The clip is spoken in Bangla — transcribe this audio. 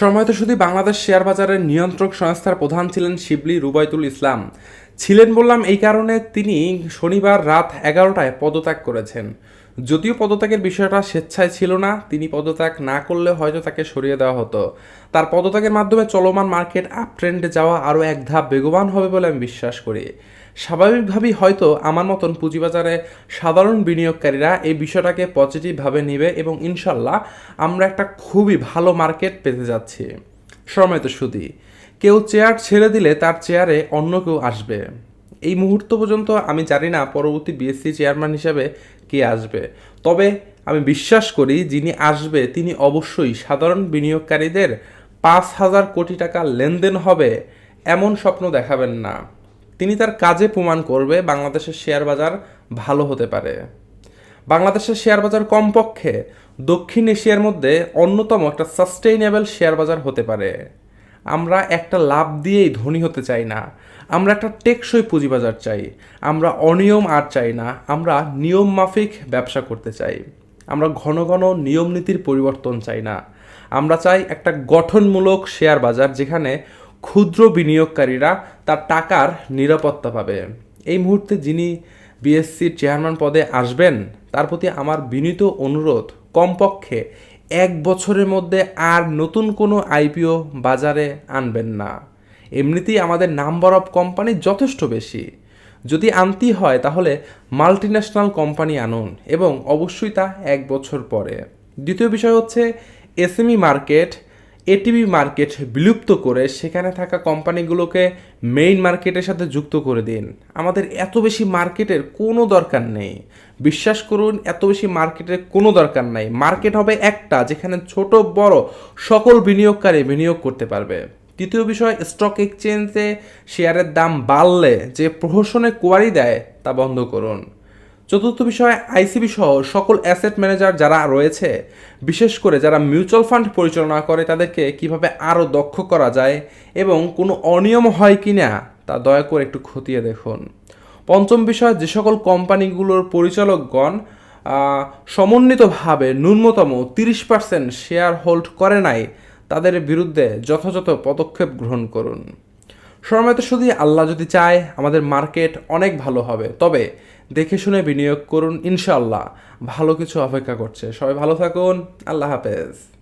সময়ত শুধু বাংলাদেশ শেয়ার বাজারের নিয়ন্ত্রক সংস্থার প্রধান ছিলেন শিবলি রুবাইতুল ইসলাম। ছিলেন বললাম এই কারণে তিনি শনিবার রাত এগারোটায় পদত্যাগ করেছেন। যদিও পদত্যাগের বিষয়টা স্বেচ্ছায় ছিল না, তিনি পদত্যাগ না করলে হয়তো তাকে সরিয়ে দেওয়া হতো। তার পদত্যাগের মাধ্যমে চলমান মার্কেট আপ ট্রেন্ডে যাওয়া আরও এক ধাপ বেগবান হবে বলে আমি বিশ্বাস করি। স্বাভাবিকভাবেই হয়তো আমার মতন পুঁজিবাজারে সাধারণ বিনিয়োগকারীরা এই বিষয়টাকে পজিটিভভাবে নেবে এবং ইনশাল্লাহ আমরা একটা খুবই ভালো মার্কেট পেতে যাচ্ছি। সময় তো শুধু কেউ চেয়ার ছেড়ে দিলে তার চেয়ারে অন্য কেউ আসবে। এই মুহূর্ত পর্যন্ত আমি জানি না পরবর্তী বিএসসি চেয়ারম্যান হিসাবে কে আসবে। তবে আমি বিশ্বাস করি যিনি আসবে, তিনি অবশ্যই সাধারণ বিনিয়োগকারীদের পাঁচ হাজার কোটি টাকা লেনদেন হবে এমন স্বপ্ন দেখাবেন না। তিনি তার কাজে প্রমাণ করবে বাংলাদেশের শেয়ার বাজার ভালো হতে পারে। বাংলাদেশের শেয়ার বাজার কমপক্ষে দক্ষিণ এশিয়ার মধ্যে অন্যতম একটা সাস্টেইনেবল শেয়ার বাজার হতে পারে। আমরা একটা লাভ দিয়েই ধনী হতে চাই না। আমরা একটা টেকসই পুঁজিবাজার চাই। আমরা অনিয়ম আর চাই না। আমরা নিয়ম মাফিক ব্যবসা করতে চাই। আমরা ঘন ঘন নিয়ম নীতির পরিবর্তন চাই না। আমরা চাই একটা গঠনমূলক শেয়ার বাজার যেখানে ক্ষুদ্র বিনিয়োগকারীরা তার টাকার নিরাপত্তা পাবে। এই মুহূর্তে যিনি বিএসসির চেয়ারম্যান পদে আসবেন, তার প্রতি আমার বিনীত অনুরোধ, কমপক্ষে এক বছরের মধ্যে আর নতুন কোনো আইপিও বাজারে আনবেন না। এমনিতেই আমাদের নাম্বার অফ কোম্পানি যথেষ্ট বেশি। যদি আনতেই হয়, তাহলে মাল্টিন্যাশনাল কোম্পানি আনুন এবং অবশ্যই তা এক বছর পরে। দ্বিতীয় বিষয় হচ্ছে এসএমই মার্কেট এটিভি মার্কেট বিলুপ্ত করে সেখানে থাকা কোম্পানিগুলোকে মেইন মার্কেটের সাথে যুক্ত করে দিন। আমাদের এত বেশি মার্কেটের কোনো দরকার নেই। বিশ্বাস করুন, এত বেশি মার্কেটের কোনো দরকার নাই। মার্কেট হবে একটা, যেখানে ছোট, বড় সকল বিনিয়োগকারী বিনিয়োগ করতে পারবে। তৃতীয় বিষয় স্টক এক্সচেঞ্জে শেয়ারের দাম বাড়লে যে প্রহসনে কোয়ারি দেয় তা বন্ধ করুন। চতুর্থ বিষয়, আইসিবি সহ সকল অ্যাসেট ম্যানেজার যারা রয়েছে, বিশেষ করে যারা মিউচুয়াল ফান্ড পরিচালনা করে, তাদেরকে কীভাবে আরও দক্ষ করা যায় এবং কোনো অনিয়ম হয় কি না তা দয়া করে একটু খতিয়ে দেখুন। পঞ্চম বিষয়, যে সকল কোম্পানিগুলোর পরিচালকগণ সমন্বিতভাবে ন্যূনতম তিরিশ পার্সেন্ট শেয়ার হোল্ড করে নাই, তাদের বিরুদ্ধে যথাযথ পদক্ষেপ গ্রহণ করুন। সময় তো শুধু আল্লাহ যদি চায়, আমাদের মার্কেট অনেক ভালো হবে। তবে দেখে শুনে বিনিয়োগ করুন ইনশাআল্লাহ। ভালো কিছু অপেক্ষা করছে। সবাই ভালো থাকুন। আল্লাহ হাফেজ।